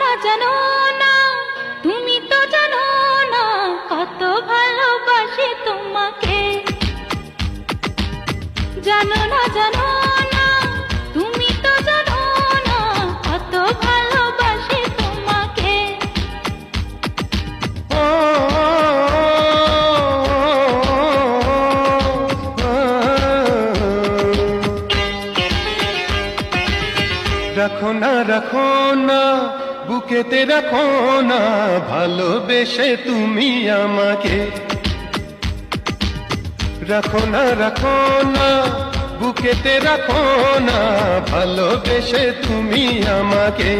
না জানো না, তুমি তো জানো না কত ভালোবাসি তোমাকে। জানো না জানো না, তুমি তো জানো না কত ভালোবাসি তোমাকে। রাখো না রাখো না বুকেতে রাখো না, ভালোবেসে তুমি আমাকে। রাখো না রাখো না, বুকেতে রাখো না, ভালোবেসে তুমি আমাকে।